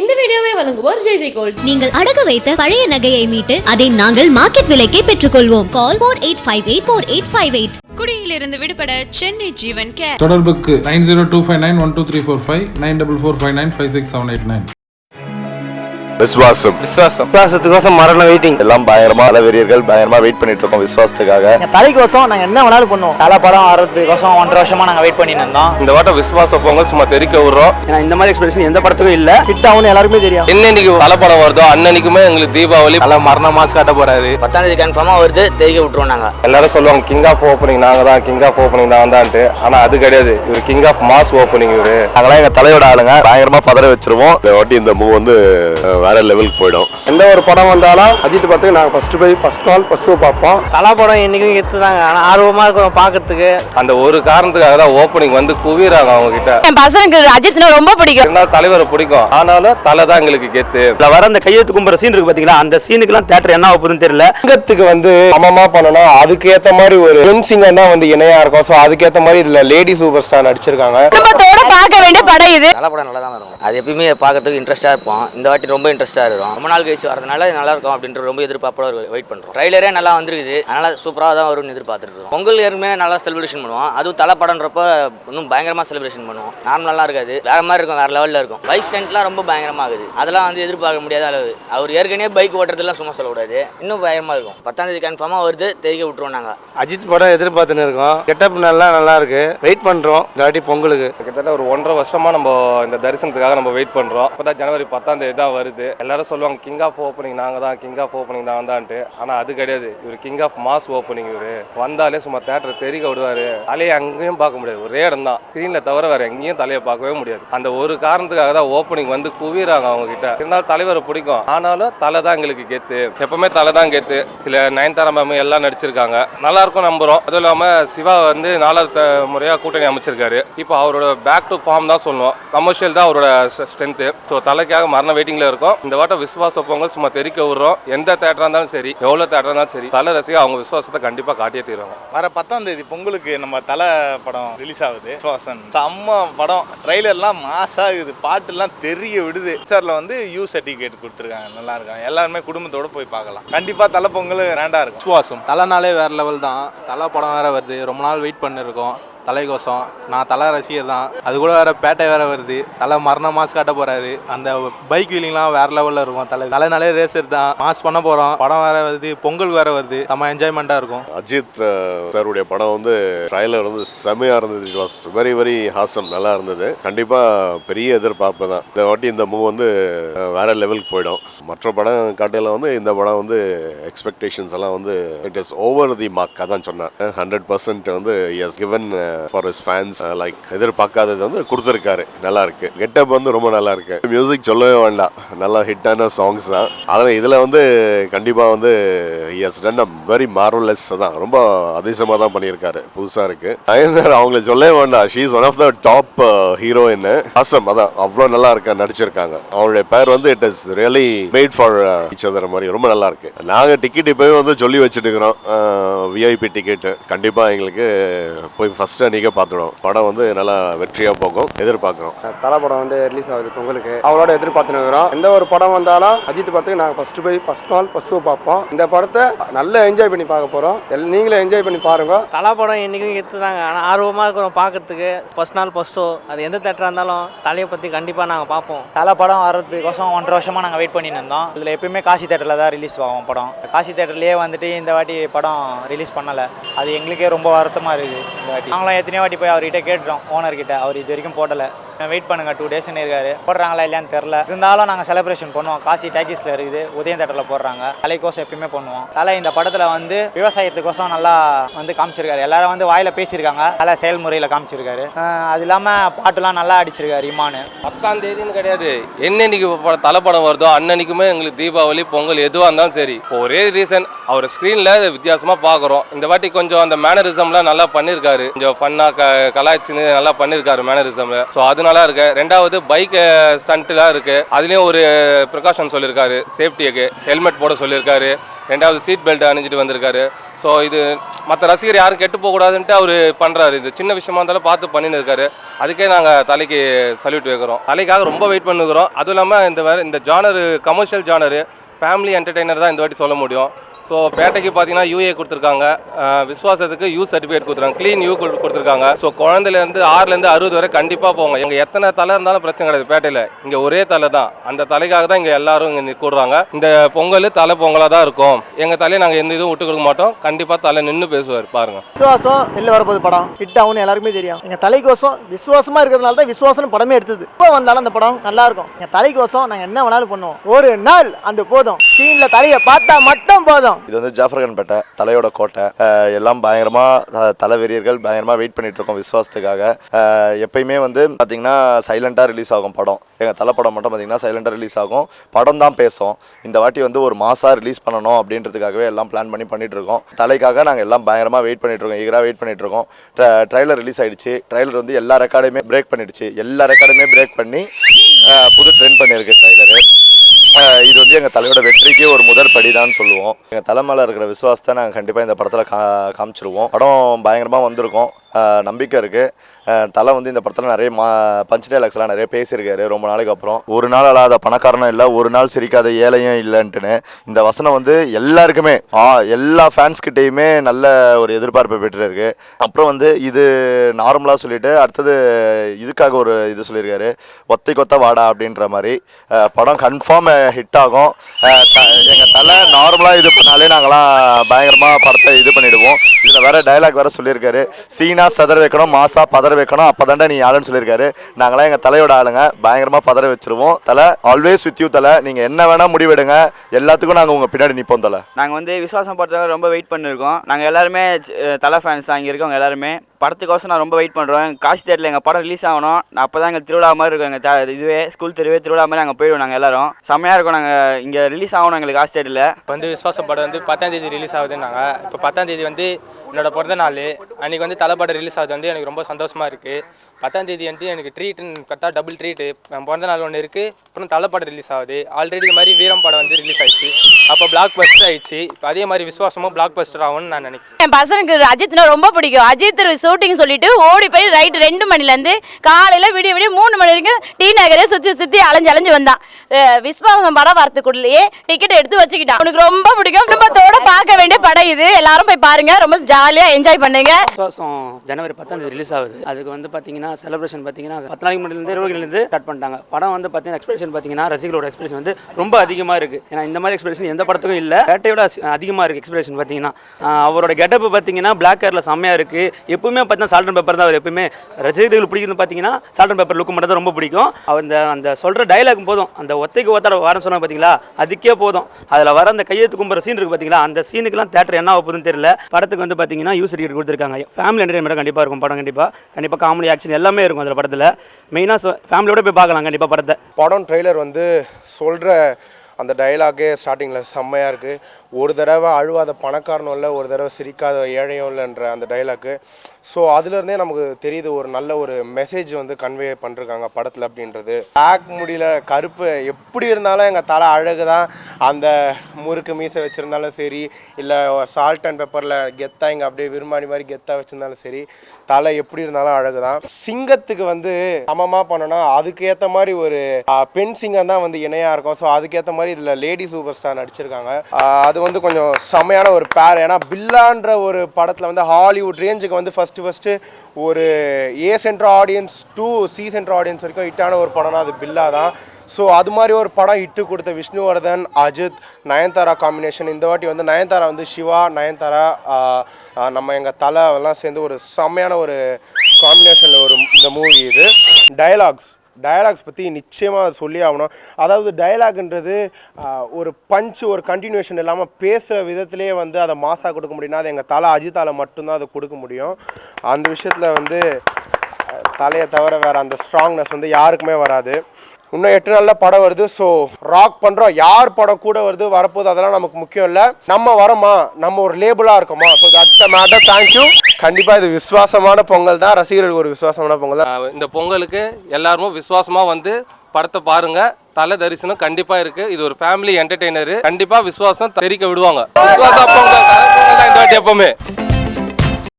இந்த வீடியோவை வழங்குவோர் ஜெய் ஜெய் கோல்ட். நீங்கள் அடகு வைத்த பழைய நகையை மீட்டு அதை நாங்கள் மார்க்கெட் விலைக்கே பெற்றுக்கொள்வோம். Call four eight five eight four eight five eight. குடியிலிருந்து விடுபட சென்னை ஜீவன் கேர். தொடர்புக்கு nine zero two five nine one two three four five nine double four five nine five six seven eight nine. Viswasam. Viswasam. விசுவாசத்துக்கோசம் மரண waiting எல்லாம் பயங்கரமா பல வீரர்கள் பயங்கரமா wait பண்ணிட்டு இருக்கோம் விசுவாசத்துக்காக தலைக்கோசம் நாங்க என்ன வேணாலும் பண்ணுவோம். தலை படம் வர்றதுக்கோசம் ஒன்றரை வருஷமா நாங்க வெயிட் பண்ணிட்டு இருந்தோம். இந்த வாட்டம் விசுவாச பொங்கல் சும்மா தெரிக்க விடுறோம். ஏன்னா இந்த மாதிரி எக்ஸ்பிரஷன் எந்த படத்துக்கும் இல்ல. ஹிட் ஆகும்னு எல்லாருக்குமே தெரியும். என்னன்னைக்கு தலை படம் வருதோ அன்னன்னைக்குமே எங்களுக்கு தீபாவளி. பல மரண மாஸ் காட்ட போறாரு. பத்தாம் தேதி கன்ஃபார்மா வருது தெரிவிக்க விட்டுருவோம் நாங்க. எல்லாரும் சொல்லுவாங்க கிங் ஆஃப் ஓப்பனிங் நாங்க தான் கிங் ஆஃப் ஓப்பனிங் நான் தான்ட்டு. ஆனா அது கிடையாது. இவர் கிங் ஆஃப் மாஸ் ஓப்பனிங் இவரு. நாங்களாம் எங்க தலையோட ஆளுங்க. பயங்கரமா பதற வச்சிருவோம். இந்த வாட்டி இந்த மூவ் வந்து வேற லெவலுக்கு போயிடும். எந்த ஒரு படம் வந்தாலும் அஜித் படத்துக்கு நாங்கள் ஃபர்ஸ்ட் போய் ஃபர்ஸ்ட் நாள் ஃபர்ஸ்ட் ஷோ பார்ப்போம். தலை படம் என்னைக்கும் எத்து தாங்க ஆனா ஆர்வமா இருக்கிறோம் பாக்குறதுக்கு அந்த ஒரு காரணத்துக்காக தான் ஓப்பனிங் வந்து குவிறாங்க அவங்க கிட்ட என் பசங்களுக்கு அஜித்னா ரொம்ப பிடிக்கும். இருந்தாலும் தலைவரை பிடிக்கும். ஆனாலும் தலை தான் எங்களுக்கு கெத்து. இதுல வர அந்த கையெழுத்து கும்புற சீன் இருக்கு பாத்தீங்களா? அந்த சீனுக்குலாம் தேட்டர் என்ன ஆகுதுன்னு தெரியல. தங்கத்துக்கு வந்து சமமா பண்ணணும் அதுக்கு ஏத்த மாதிரி ஒரு பெண் சிங்கர் தான் வந்து இணையா இருக்கும். ஸோ அதுக்கேத்த மாதிரி இதுல லேடி சூப்பர் ஸ்டார் நடிச்சிருக்காங்க. குடும்பத்தோட பார்க்க வேண்டிய படம் இது. நல்ல படம் நல்லா தான் இருக்கும் அது எப்பயுமே பார்க்கறதுக்கு இன்ட்ரெஸ்டா இருப்போம். இந்த வாட்டி ரொம்ப இன்ட்ரெஸ்டா இருக்கும் ரொம்ப நாள் கழிச்சு வரதுனால நல்லா இருக்கும் அப்படின்ற ரொம்ப எதிர்பார்ப்போட வெயிட் பண்றோம். ட்ரைலரே நல்லா வந்திருக்குது. அதனால சூப்பரா தான் வரும்னு எதிர்பார்த்துட்டு இருக்கோம். பொங்கல் ஏற்கனவே நல்லா செலிப்ரேஷன் பண்ணுவோம். அதுவும் தலை இன்னும் பயங்கரமா செலிப்ரேஷன் பண்ணுவோம். நார்மலா இருக்காது. வேற மாதிரி இருக்கும். வேற லெவல்ல இருக்கும். பைக் ஸ்டண்ட்லாம் ரொம்ப பயங்கரமா ஆகுது அதெல்லாம் வந்து எதிர்பார்க்க முடியாத அளவு. அவர் ஏற்கனவே பைக் ஓட்டுறதுலாம் சும்மா சொல்லக்கூடாது. இன்னும் பயங்கரமா இருக்கும். பத்தாம் தேதி கன்ஃபார்மா வருது. தெரிவிக்க விட்டுருவோம் நாங்க. அஜித் படம் எதிர்பார்த்துன்னு இருக்கோம். கெட்டப் நல்லா நல்லா இருக்கு. வெயிட் பண்றோம். இந்த வாட்டி பொங்கலுக்கு. கிட்டத்தட்ட ஒரு ஒன்றரை வருஷமா நம்ம இந்த தரிசனத்துக்காக நம்ம வெயிட் பண்றோம். இப்பதான் ஜனவரி பத்தாம் தேதி தான் வருது. எல்லாரும் சொல்லுவாங்க கிங் ஆஃப் ஓப்பனிங் நாங்கள் தான் கிங் ஆஃப் ஓப்பனிங் தான் வந்தான்ட்டு ஆனால் அது கிடையாது. இவர் கிங் ஆஃப் மாஸ் ஓப்பனிங் இவரு. வந்தாலே சும்மா தேட்டரை தெரிக்க விடுவார். தலையை அங்கேயும் பார்க்க முடியாது. ஒரே இடம் தான் ஸ்க்ரீனில் தவிர வேறு எங்கேயும் தலையை பார்க்கவே முடியாது. அந்த ஒரு காரணத்துக்காக தான் ஓப்பனிங் வந்து குவிறாங்க அவங்க கிட்ட. இருந்தாலும் தலைவரை பிடிக்கும். ஆனாலும் தலை தான் எங்களுக்கு கெத்து. எப்பவுமே தலை தான் கெத்து. இதில் நயன்தாரா மேம் எல்லாம் நடிச்சிருக்காங்க. நல்லா இருக்கும் நம்புறோம். அதுவும் இல்லாமல் சிவா வந்து நாலாவது முறையாக கூட்டணி அமைச்சிருக்காரு. இப்போ அவரோட பேக் டு ஃபார்ம் தான் சொல்லுவோம். கமர்ஷியல் தான் அவரோட ஸ்ட்ரென்த்து ஸோ தலைக்காக மரண வெயிட்டிங்கில் இருக்கும். இந்த வாட்டம் விசுவாச பொங்கல் சும்மா தெரிக்க விடுறோம். எந்த தேட்டரா இருந்தாலும் சரி எவ்வளவு தேட்டரா இருந்தாலும் சரி தலை ரசிகா அவங்க விசுவாசத்தை கண்டிப்பா காட்டியே தீருவாங்க. வர பத்தாம் தேதி பொங்கலுக்கு நம்ம தலை படம் ரிலீஸ் ஆகுது. சுவாசன் செம்ம படம். ட்ரைலர்லாம் இருக்குது பாட்டுலாம் தெரிய விடுது. சார்ல வந்து யூ சர்டிஃபிகேட் கொடுத்துருக்காங்க. நல்லா இருக்காங்க. எல்லாருமே குடும்பத்தோட போய் பார்க்கலாம். கண்டிப்பா தலை பொங்கல் ரெண்டா இருக்கும். விசுவாசம். தலைனாலே வேற லெவல் தான். தலை படம் வேற வருது. ரொம்ப நாள் வெயிட் பண்ணிருக்கோம். தலைகோசம். நான் தலை ரசிகர் தான். அது கூட வேற பேட்டை வேற வருது. தலை மரண மாஸ் காட்ட போறாரு. அந்த பைக் வீலிங்லாம் வேற லெவலில் இருக்கும். தலை தலைனாலே ரேசர் தான். மாஸ் பண்ண போகிறோம் படம் வேற வருது. பொங்கல் வேற வருது. நம்ம என்ஜாய்மெண்ட்டாக இருக்கும். அஜித் சாருடைய படம் வந்து ட்ரைலர் வந்து செம்மையாக இருந்தது. It was very very awesome நல்லா இருந்தது. கண்டிப்பாக பெரிய எதிர்பார்ப்பு தான். இந்த வாட்டி இந்த மூவ் வந்து அஹ், வேற லெவலுக்கு போயிடும். மற்ற படம் காட்டையில் வந்து இந்த படம் வந்து எக்ஸ்பெக்டேஷன்ஸ் எல்லாம் வந்து it is over the mark அதான் சொன்னேன். ஹண்ட்ரட் பர்சன்ட் வந்து as given for his fans like எதிர்பார்க்காதது வந்து கொடுத்துருக்காரு. நல்லா இருக்கு. கெட்டப் வந்து ரொம்ப நல்லா இருக்கு. மியூசிக் சொல்லவே வேண்டாம். நல்லா ஹிட்டான சாங்ஸ் தான். அதில் இதில் வந்து கண்டிப்பாக வந்து as done a very marvellous தான். ரொம்ப அதிசயமாக தான் பண்ணியிருக்காரு. புதுசாக இருக்கு. நயன்தாரா அவங்களை சொல்லவே வேண்டாம். She is one of the top heroine awesome அதான். அவ்வளோ நல்லா இருக்க நடிச்சிருக்காங்க. அவங்களுடைய பேர் வந்து it is really made for each மாதிரி. ரொம்ப நல்லா இருக்கு. நாங்கள் டிக்கெட் இப்போவே வந்து சொல்லி வச்சுட்டு இருக்கிறோம் விஐபி uh, டிக்கெட்டு கண்டிப்பாக எங்களுக்கு போய் ஃபர்ஸ்ட் அன்றைக்கே பார்த்துடும் படம் வந்து நல்லா வெற்றியாக போகும். எதிர்பார்க்குறோம் தலை படம் வந்து ரிலீஸ் ஆகுது பொங்கலுக்கு அவளோட எதிர்பார்த்துன்னு இருக்கிறோம் எந்த ஒரு படம் வந்தாலும் அஜித் படத்துக்கு நாங்கள் ஃபர்ஸ்ட் போய் ஃபர்ஸ்ட் நாள் ஃபர்ஸ்ட் ஷோ பார்ப்போம். இந்த படத்தை நல்லா என்ஜாய் பண்ணி பார்க்க போறோம். எல் நீங்களும் என்ஜாய் பண்ணி பாருங்க. தலை படம் என்னைக்கும் எத்து தாங்க ஆனால் ஆர்வமாக இருக்கிறோம் பார்க்கறதுக்கு. ஃபர்ஸ்ட் நாள் ஃபர்ஸ்ட் ஷோ அது எந்த தேட்டராக இருந்தாலும் தலையை பற்றி கண்டிப்பாக நாங்கள் பார்ப்போம். தலை படம் வர்றதுக்கோசம் ஒன்றரை வருஷமாக நாங்கள் வெயிட் பண்ணிட்டு இருந்தோம். இதில் எப்பயுமே காசி தேட்டரில் தான் ரிலீஸ் ஆகும் படம். காசி தேட்டர்லேயே வந்துட்டு இந்த வாட்டி படம் ரிலீஸ் பண்ணலை. அது எங்களுக்கே ரொம்ப வருத்தமாக இருக்குது இந்த வாட்டி. நாங்களும் எத்தனையோ வாட்டி போய் அவர்கிட்ட கேட்டுட்டோம் ஓனர்கிட்ட அவர் இது வரைக்கும் போடலை. வெயிட் பண்ணுங்க டூ டேஸ்னு இருக்காரு. போடுறாங்களா இல்லையான்னு தெரில இருந்தாலும் நாங்கள் செலிப்ரேஷன் பண்ணுவோம். காசி டாக்கீஸில் இருக்குது. உதயம் தேட்டரில் போடுறாங்க. தலைக்கோசம் எப்பயுமே பண்ணுவோம். தலை இந்த படத்தில் வந்து விவசாயத்துக்கோசம் நல்லா வந்து காமிச்சிருக்காரு. எல்லாரும் வந்து வாயில் பேசியிருக்காங்க. நல்லா செயல்முறையில் காமிச்சிருக்காரு. அது இல்லாமல் பாட்டுலாம் நல்லா அடிச்சிருக்காரு இமானு. பத்தாம் தேதின்னு கிடையாது. என்னன்னைக்கு ப- தலை படம் வருதோ அன்னன்னைக்குமே எங்களுக்கு தீபாவளி பொங்கல் எதுவாக இருந்தாலும் சரி. ஒரே ரீசன் அவர் ஸ்க்ரீனில் வித்தியாசமாக பார்க்குறோம் இந்த வாட்டி கொஞ்சம் அந்த மேனரிசம்லாம் நல்லா பண்ணியிருக்காரு கொஞ்சம் ஃபன்னாக க கலாய்ச்சின்னு நல்லா பண்ணியிருக்காரு மேனரிசம் ஸோ அதனால நல்லா இருக்கு. ரெண்டாவது பைக் ஸ்டண்ட்டுலாம் இருக்கு. அதுலேயும் ஒரு ப்ரிகாஷன் சொல்லியிருக்காரு சேஃப்டிக்கு ஹெல்மெட் போட சொல்லியிருக்காரு ரெண்டாவது சீட் பெல்ட் அணிஞ்சிட்டு வந்திருக்காரு. ஸோ இது மற்ற ரசிகர் யாரும் கெட்டு போகக்கூடாதுன்ட்டு அவர் பண்ணுறாரு இது சின்ன விஷயமா இருந்தாலும் பார்த்து பண்ணின்னு இருக்காரு. அதுக்கே நாங்கள் தலைக்கு சல்யூட் வைக்கிறோம். தலைக்காக ரொம்ப வெயிட் பண்ணுக்கிறோம் அதுவும் இல்லாமல் இந்த வேறு இந்த genre commercial genre family entertainer தான் இந்த வாட்டி சொல்ல முடியும். ஸோ பேட்டைக்கு பார்த்தீங்கன்னா யூஏ கொடுத்துருக்காங்க. விஸ்வாசத்துக்கு யூ சர்டிஃபிகேட் கொடுத்துருக்காங்க. க்ளீன் யூ கொடுத்துருக்காங்க. ஸோ குழந்தைலேருந்து ஆறுலேருந்து அறுபது வரை கண்டிப்பாக போங்க. இங்கே எத்தனை தலை இருந்தாலும் பிரச்சனை கிடையாது பேட்டையில். இங்கே ஒரே தலை தான். அந்த தலைக்காக தான் இங்கே எல்லாரும் இங்கே கூடுறாங்க. இந்த பொங்கல் தலை பொங்கலாக தான் இருக்கும். எங்கள் தலையை நாங்கள் எந்த இதுவும் விட்டு கொடுக்க மாட்டோம். கண்டிப்பாக தலை நின்று பேசுவார். பாருங்கள் விசுவாசம் வெளில வரப்போது படம். ஹிட் ஆகும்னு எல்லாருக்குமே தெரியும். எங்கள் தலைக்கோசம் விசுவாசமாக இருக்கிறதுனால தான் விசுவாசம் படமே எடுத்தது. இப்போ வந்தாலும் அந்த படம் நல்லா இருக்கும். எங்கள் தலைக்கோசம் நாங்கள் என்ன வேணாலும் பண்ணுவோம். ஒரு நாள் அந்த போதும். ஸ்க்ரீன்ல தலையை பார்த்தா மட்டும் போதும். இது வந்து ஜாஃபர்கன்பேட்டை தலையோட கோட்டை. எல்லாம் பயங்கரமாக தலைவெறியர்கள் பயங்கரமாக வெயிட் பண்ணிட்டு இருக்கோம் விசுவாசத்துக்காக எப்பயுமே வந்து பார்த்திங்கன்னா சைலண்டாக ரிலீஸ் ஆகும் படம். எங்கள் தலை படம் மட்டும் பார்த்தீங்கன்னா சைலண்டாக ரிலீஸ் ஆகும். படம் தான் பேசும். இந்த வாட்டி வந்து ஒரு மாதம் ரிலீஸ் பண்ணணும் அப்படின்றதுக்காகவே எல்லாம் பிளான் பண்ணி பண்ணிட்டு இருக்கோம் தலைக்காக நாங்கள் எல்லாம் பயங்கரமாக வெயிட் பண்ணிட்டு இருக்கோம் ஈகராக வெயிட் பண்ணிட்டு இருக்கோம் ட்ரைலர் ரிலீஸ் ஆயிடுச்சு. ட்ரைலர் வந்து எல்லா ரெக்கார்டையுமே பிரேக் பண்ணிடுச்சு. எல்லா ரெக்கார்டுமே பிரேக் பண்ணி புது ட்ரெண்ட் பண்ணியிருக்கு ட்ரைலரு இது வந்து எங்கள் தலையோட வெற்றிக்கு ஒரு முதல் படிதான் சொல்லுவோம். எங்கள் தலைமையில் இருக்கிற விசுவாசத்தை நாங்கள் கண்டிப்பாக இந்த படத்தில் கா காமிச்சிருவோம். படம் பயங்கரமாக வந்திருக்கோம். நம்பிக்கை இருக்குது தலை வந்து இந்த படத்தில் நிறைய மா பஞ்ச் டைலாக்ஸ்லாம் நிறைய பேசியிருக்காரு. ரொம்ப நாளைக்கு அப்புறம். ஒரு நாள் அல்லாத பணக்காரனும் இல்லை ஒரு நாள் சிரிக்காத ஏழையும் இல்லைன்ட்டுன்னு இந்த வசனம் வந்து எல்லாருக்குமே எல்லா ஃபேன்ஸ்கிட்டேயுமே நல்ல ஒரு எதிர்பார்ப்பை பெற்றிருக்கு. அப்புறம் வந்து இது நார்மலாக சொல்லிட்டு அடுத்தது இதுக்காக ஒரு இது சொல்லியிருக்காரு. ஒத்தை கொத்த வாடா அப்படின்ற மாதிரி. படம் கன்ஃபார்ம் ஹிட் ஆகும். எங்கள் த- தலை நார்மலாக இது பண்ணாலே நாங்களாம் பயங்கரமாக படத்தை இது பண்ணிவிடுவோம் இதில் வேற டைலாக் வேற சொல்லியிருக்காரு. சீனா சதற வைக்கணும் மாசா பதற வைக்கணும் அப்போ நீ ஆளுன்னு சொல்லியிருக்காரு. நாங்களாம் எங்கள் தலையோட ஆளுங்க. பயங்கரமாக பதற வச்சிருவோம். தலை ஆல்வேஸ் வித் யூ தலை. நீங்கள் என்ன வேணால் முடிவெடுங்க. எல்லாத்துக்கும் நாங்கள் உங்கள் பின்னாடி நிற்போம் தலை. நாங்கள் வந்து விசுவாசம் படத்துக்காக ரொம்ப வெயிட் பண்ணியிருக்கோம் நாங்கள் எல்லாருமே தலை ஃபேன்ஸ் தான். இங்கே இருக்கவங்க எல்லாருமே. படத்துக்கோசம் நான் ரொம்ப வெயிட் பண்ணுறோம் காசி தேட்டரில் எங்கள் படம் ரிலீஸ் ஆகணும். நான் அப்போ தான் எங்கள் திருவிழா மாதிரி இருக்கும். எங்கள் இதுவே ஸ்கூல் தெருவே திருவிழா மாதிரி நாங்கள் போயிடுவோம் நாங்கள் எல்லாரும். செம்மையாக இருக்கும் நாங்கள் இங்கே ரிலீஸ் ஆகணும் எங்களுக்கு காசி தேட்டரில் இப்போ வந்து விஸ்வாச படம் வந்து பத்தாம் தேதி ரிலீஸ் ஆகுதுன்னாங்க. இப்போ பத்தாம் தேதி வந்து என்னோட பிறந்த நாள். அன்றைக்கி வந்து தலைப்படம் ரிலீஸ் ஆகுது வந்து எனக்கு ரொம்ப சந்தோஷமாக இருக்குது பத்தாம் தேதி வந்து எனக்கு ட்ரீட்னு கரெக்டாக டபுள் ட்ரீட்டு பிறந்த நாள் ஒன்று இருக்குது அப்புறம் தலை படம் ரிலீஸ் ஆகுது. ஆல்ரெடி இது மாதிரி வீரம் படம் வந்து ரிலீஸ் ஆயிடுச்சு. அப்போ பிளாக் பஸ்டர் ஆயிடுச்சு. இப்போ அதே மாதிரி விஸ்வாசமும் பிளாக் பஸ்டர் ஆகும்னு நான் நினைக்கிறேன். என் பசங்களுக்கு அஜித்னா ரொம்ப பிடிக்கும். அஜித் ஷூட்டிங் சொல்லிட்டு ஓடி போய் ரைட் ரெண்டு மணிலேருந்து காலையில் விடிய விடிய மூணு மணி வரைக்கும் டி நகரே சுற்றி சுற்றி அலைஞ்சு அலைஞ்சு வந்தான். விஸ்வாசம் படம் வரத்துக்குள்ளேயே டிக்கெட் எடுத்து வச்சுக்கிட்டான். உனக்கு ரொம்ப பிடிக்கும். குடும்பத்தோட பார்க்க வேண்டிய படம் இது. எல்லாரும் போய் பாருங்க. ரொம்ப ஜாலியாக என்ஜாய் பண்ணுங்க. விசுவாசம் ஜனவரி பத்தாம் தேதி ரிலீஸ் ஆகுது. அதுக்கு வந்து பார்த்தீங்கன்னா செலிப்ரேஷன் பார்த்தீங்கன்னா பத்து நாளைக்கு முன்னாடிலேருந்து இருபதுலேருந்து ஸ்டார்ட் பண்ணிட்டாங்க. படம் வந்து பார்த்தீங்கன்னா எக்ஸ்பிரஷன் பார்த்தீங்கன்னா ரசிகளோட எக்ஸ்பிரஷன் வந்து ரொம்ப அதிகமாக இருக்குது ஏன்னா இந்த மாதிரி எக்ஸ்பிரஷன் எந்த படத்துக்கும் இல்லை. வேட்டையோட அதிகமாக இருக்குது எக்ஸ்பிரஷன் பார்த்தீங்கன்னா. அவரோட கெட்டப் பார்த்தீங்கன்னா பிளாக் கலரில் செம்மையாக இருக்குது எப்பவுமே பார்த்தீங்கன்னா சால்ட் பேப்பர் தான் அவர் எப்பவுமே ரசிகர்கள் பிடிக்கிறது பார்த்தீங்கன்னா சால்ட் பேப்பர் லுக் மட்டும் தான் ரொம்ப பிடிக்கும். அவர் அந்த அந்த சொல்கிற டைலாக் போதும். அந்த ஒத்தைக்கு ஒத்தட வாரம் சொன்னாங்க பார்த்தீங்களா? அதுக்கே போதும். அதில் வர அந்த கையெழுத்து கும்புற சீன் இருக்குது பார்த்தீங்களா? அந்த சீனுக்குலாம் தேட்டர் என்ன ஆகுதுன்னு தெரியல. படத்துக்கு வந்து பார்த்தீங்கன்னா யூஸ் டிக்கெட் கொடுத்துருக்காங்க. ஃபேமிலி என்டர்டைன்மெண்ட் கண்டிப்பாக இருக்கும். படம் கண்டிப்பாக கண்டிப்பாக காமெடி ஆக்ஷன் எல்லாமே இருக்கும் அதில் படத்தில். மெயினாக ஃபேமிலியோட போய் பார்க்கலாம் கண்டிப்பாக படத்தை. படம் ட்ரெய்லர் வந்து சொல்கிற அந்த டைலாகே ஸ்டார்டிங்கில் செம்மையாக இருக்குது ஒரு தடவை அழுவாத பணக்காரனும் இல்லை ஒரு தடவை சிரிக்காத ஏழையும் இல்லைன்ற அந்த டைலாக்கு ஸோ அதுலேருந்தே நமக்கு தெரியுது ஒரு நல்ல ஒரு மெசேஜ் வந்து கன்வே பண்ணிருக்காங்க படத்தில் அப்படின்றது. பேக் முடியல கருப்பு எப்படி இருந்தாலும் எங்கள் தலை அழகு தான் அந்த முறுக்கு மீசை வச்சுருந்தாலும் சரி இல்லை சால்ட் அண்ட் பெப்பரில் கெத்தாக இங்கே அப்படியே விரும்பாணி மாதிரி கெத்தாக வச்சுருந்தாலும் சரி தலை எப்படி இருந்தாலும் அழகு தான் சிங்கத்துக்கு வந்து சமமாக பண்ணோன்னா அதுக்கேற்ற மாதிரி ஒரு பெண் சிங்கம் தான் வந்து இணையாக இருக்கும். ஸோ அதுக்கேற்ற மாதிரி இதில் லேடி சூப்பர் ஸ்டார் நடிச்சிருக்காங்க அது வந்து கொஞ்சம் செமையான ஒரு பேர் ஏன்னா பில்லான்ற ஒரு படத்தில் வந்து ஹாலிவுட் ரேஞ்சுக்கு வந்து ஃபஸ்ட்டு ஃபஸ்ட்டு ஒரு A centre audience to C centre audience வரைக்கும் ஹிட்டான ஒரு படம்னா அது பில்லா தான். ஸோ அது மாதிரி ஒரு படம் இட்டு கொடுத்த விஷ்ணுவர்தன் அஜித் நயன்தாரா காம்பினேஷன் இந்த வாட்டி வந்து நயன்தாரா வந்து சிவா நயன்தாரா நம்ம எங்கள் தலை எல்லாம் சேர்ந்து ஒரு செம்மையான ஒரு காம்பினேஷனில் ஒரு இந்த மூவி இது. டயலாக்ஸ் டயலாக்ஸ் பற்றி நிச்சயமாக சொல்லி ஆகணும். அதாவது டயலாக்ன்றது ஒரு பஞ்ச் ஒரு கண்டினியூஷன் இல்லாமல் பேசுகிற விதத்துலேயே வந்து அதை மாசாக கொடுக்க முடியும்னா அது எங்கள் தலை அஜித்தால் மட்டும்தான் அதை கொடுக்க முடியும். அந்த விஷயத்தில் வந்து தலையை தவிர வேறு அந்த ஸ்ட்ராங்னஸ் வந்து யாருக்குமே வராது. இன்னும் எட்டு நாளில் படம் வருது. ஸோ ராக் பண்ணுறோம் யார் படம் கூட வருது வரப்போகுது அதெல்லாம் நமக்கு முக்கியம் இல்லை. நம்ம வரோமா? நம்ம ஒரு லேபிளாக இருக்கோமா? So that's the matter thank you கண்டிப்பாக இது விசுவாசமான பொங்கல் தான். ரசிகர்களுக்கு ஒரு விசுவாசமான பொங்கல் தான். இந்த பொங்கலுக்கு எல்லாருமே விசுவாசமாக வந்து படத்தை பாருங்க. தலை தரிசனம் கண்டிப்பா இருக்கு. இது ஒரு ஃபேமிலி என்டர்டெய்னர் கண்டிப்பா விசுவாசம் தெரிக்க விடுவாங்க. விசுவாசம் இந்த எப்பவுமே.